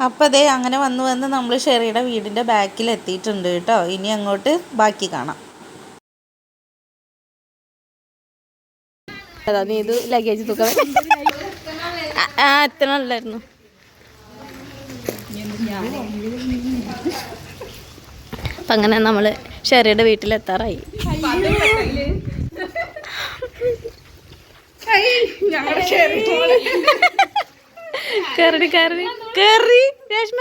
അപ്പോൾ അതേ അങ്ങനെ വന്ന് വന്ന് നമ്മൾ ഷെറിയുടെ വീടിന്റെ ബാക്കിൽ എത്തിയിട്ടുണ്ട് കേട്ടോ. ഇനി അങ്ങോട്ട് ബാക്കി കാണാം. അതാ നീ ഇത് ലഗേജ് ആ അപ്പം അങ്ങനെ നമ്മൾ ഷെറിയുടെ വീട്ടിലെത്താറായി കയറി കയറി കയറി രേഷ്മ?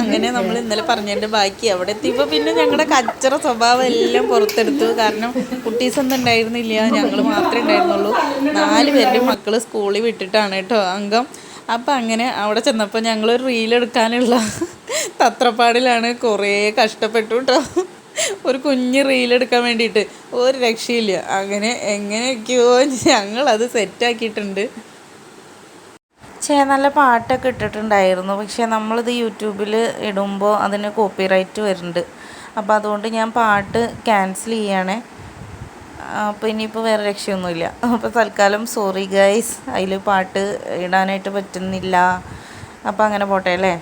അങ്ങനെ നമ്മൾ ഇന്നലെ പറഞ്ഞതിന്റെ ബാക്കി. അവിടെ എത്തിയപ്പോൾ പിന്നെ ഞങ്ങളുടെ കച്ചറ സ്വഭാവം എല്ലാം പുറത്തെടുത്തു. കാരണം കുട്ടീസ് ഒന്നും ഉണ്ടായിരുന്നില്ല. ഞങ്ങൾ മാത്രമേ ഉണ്ടായിരുന്നുള്ളൂ. നാല് പേരുടെ മക്കൾ സ്കൂളിൽ വിട്ടിട്ടാണ് കേട്ടോ അംഗം. അപ്പം അങ്ങനെ അവിടെ ചെന്നപ്പോൾ ഞങ്ങളൊരു റീലെടുക്കാനുള്ള തത്രപ്പാടിലാണ് കുറേ കഷ്ടപ്പെട്ടു കേട്ടോ. ഒരു കുഞ്ഞ് റീലെടുക്കാൻ വേണ്ടിയിട്ട്. ഒരു രക്ഷയില്ല. അങ്ങനെ എങ്ങനെയൊക്കെയോ ഞങ്ങളത് സെറ്റാക്കിയിട്ടുണ്ട് ചേ നല്ല പാട്ടൊക്കെ ഇട്ടിട്ടുണ്ടായിരുന്നു. പക്ഷേ നമ്മളിത് യൂട്യൂബിൽ ഇടുമ്പോൾ അതിന് കോപ്പിറൈറ്റ് വരുന്നുണ്ട്. അപ്പോൾ അതുകൊണ്ട് ഞാൻ പാട്ട് ക്യാൻസൽ ചെയ്യണേ. അപ്പോൾ ഇനിയിപ്പോൾ വേറെ രക്ഷയൊന്നുമില്ല. അപ്പോൾ തൽക്കാലം സോറി ഗൈസ് അതിൽ പാട്ട് ഇടാനായിട്ട് പറ്റുന്നില്ല. അപ്പോൾ അങ്ങനെ പോട്ടെ അല്ലേ?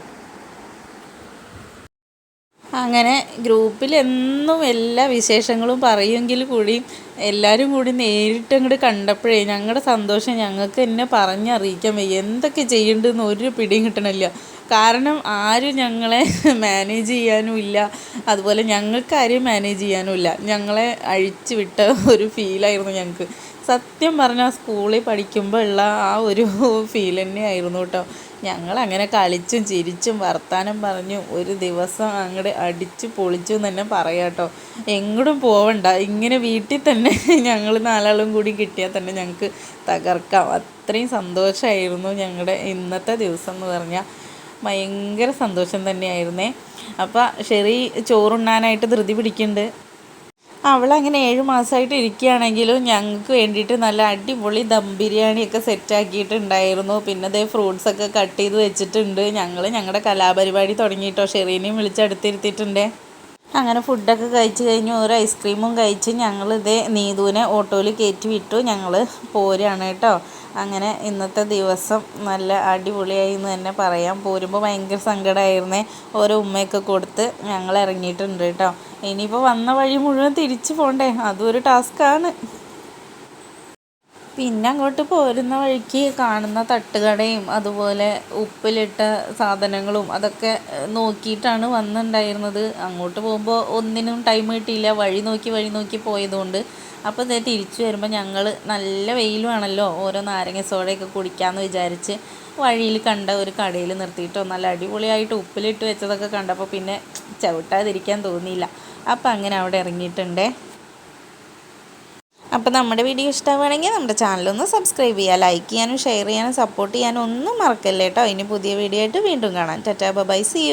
അങ്ങനെ ഗ്രൂപ്പിൽ എന്നും എല്ലാ വിശേഷങ്ങളും പറയുമെങ്കിൽ കൂടിയും എല്ലാവരും കൂടി നേരിട്ട് അങ്ങോട്ട് കണ്ടപ്പോഴേ ഞങ്ങളുടെ സന്തോഷം ഞങ്ങൾക്ക് എന്നെ പറഞ്ഞറിയിക്കാൻ വയ്യ. എന്തൊക്കെ ചെയ്യേണ്ടതെന്ന് ഒരു പിടിയും കിട്ടണില്ല. കാരണം ആരും ഞങ്ങളെ മാനേജ് ചെയ്യാനും ഇല്ല. അതുപോലെ ഞങ്ങൾക്ക് മാനേജ് ചെയ്യാനും ഇല്ല. ഞങ്ങളെ അഴിച്ചു വിട്ട ഒരു ഫീലായിരുന്നു ഞങ്ങൾക്ക് സത്യം പറഞ്ഞാൽ സ്കൂളിൽ പഠിക്കുമ്പോൾ ഉള്ള ആ ഒരു ഫീൽ തന്നെയായിരുന്നു കേട്ടോ. ഞങ്ങൾ അങ്ങനെ കളിച്ചും ചിരിച്ചും വർത്താനം പറഞ്ഞു ഒരു ദിവസം അങ്ങോട്ട് അടിച്ചു പൊളിച്ചു തന്നെ പറയാം കേട്ടോ. എങ്ങോട്ടും പോവണ്ട. ഇങ്ങനെ വീട്ടിൽ തന്നെ ഞങ്ങൾ നാലാളും കൂടി കിട്ടിയാൽ തന്നെ ഞങ്ങൾക്ക് തകർക്കാം. അത്രയും സന്തോഷമായിരുന്നു ഞങ്ങളുടെ ഇന്നത്തെ ദിവസം എന്ന് പറഞ്ഞാൽ. ഭയങ്കര സന്തോഷം തന്നെയായിരുന്നേ. അപ്പോൾ ശരി ചോറുണ്ണാനായിട്ട് ധൃതി പിടിക്കുന്നുണ്ട് അവളങ്ങനെ ഏഴ് മാസമായിട്ട് ഇരിക്കുകയാണെങ്കിലും ഞങ്ങൾക്ക് വേണ്ടിയിട്ട് നല്ല അടിപൊളി ദം ബിരിയാണിയൊക്കെ സെറ്റാക്കിയിട്ടുണ്ടായിരുന്നു. പിന്നെ അതേ ഫ്രൂട്ട്സൊക്കെ കട്ട് ചെയ്ത് വെച്ചിട്ടുണ്ട്. ഞങ്ങൾ ഞങ്ങളുടെ കലാപരിപാടി തുടങ്ങിയിട്ടോ ഷെറീനെയും വിളിച്ചെടുത്തിരുത്തിയിട്ടുണ്ട്. അങ്ങനെ ഫുഡൊക്കെ കഴിച്ച് കഴിഞ്ഞ് ഒരു ഐസ്ക്രീമും കഴിച്ച് ഞങ്ങളിതേ നീതുവിനെ ഓട്ടോയിൽ കയറ്റി വിട്ടു. ഞങ്ങൾ പോരുകയാണ് കേട്ടോ അങ്ങനെ ഇന്നത്തെ ദിവസം നല്ല അടിപൊളിയായി എന്ന് തന്നെ പറയാം. പോരുമ്പോൾ ഭയങ്കര സങ്കടമായിരുന്നേ ഓരോ ഉമ്മയൊക്കെ കൊടുത്ത് ഞങ്ങൾ ഇറങ്ങിയിട്ടുണ്ട് കേട്ടോ. ഇനിയിപ്പോൾ വന്ന വഴി മുഴുവൻ തിരിച്ചു പോകണ്ടേ അതും ഒരു ടാസ്ക്കാണ്. പിന്നെ അങ്ങോട്ട് പോരുന്ന വഴിക്ക് കാണുന്ന തട്ടുകടയും അതുപോലെ ഉപ്പിലിട്ട സാധനങ്ങളും അതൊക്കെ നോക്കിയിട്ടാണ് വന്നിട്ടുണ്ടായിരുന്നത് അങ്ങോട്ട് പോകുമ്പോൾ ഒന്നിനും ടൈം കിട്ടിയില്ല. വഴി നോക്കി വഴി നോക്കി പോയതുകൊണ്ട്. അപ്പോൾ ഇതേ തിരിച്ചു വരുമ്പോൾ ഞങ്ങൾ നല്ല വെയിലുമാണല്ലോ ഓരോ നാരങ്ങ സോഡയൊക്കെ കുടിക്കാമെന്ന് വിചാരിച്ച് വഴിയിൽ കണ്ട ഒരു കടയിൽ നിർത്തിയിട്ടോ നല്ല അടിപൊളിയായിട്ട് ഉപ്പിലിട്ട് വെച്ചതൊക്കെ കണ്ടപ്പോൾ പിന്നെ ചവിട്ടാതിരിക്കാൻ തോന്നിയില്ല. അപ്പോൾ അങ്ങനെ അവിടെ ഇറങ്ങിയിട്ടുണ്ടേ. അപ്പോൾ നമ്മുടെ വീഡിയോ ഇഷ്ടമാണെങ്കിൽ നമ്മുടെ ചാനലൊന്ന് സബ്സ്ക്രൈബ് ചെയ്യുക ലൈക്ക് ചെയ്യാനും ഷെയർ ചെയ്യാനും സപ്പോർട്ട് ചെയ്യാനും ഒന്നും മറക്കല്ലേ കേട്ടോ ഇനി പുതിയ വീഡിയോ ആയിട്ട് വീണ്ടും കാണാം. Tata bye C U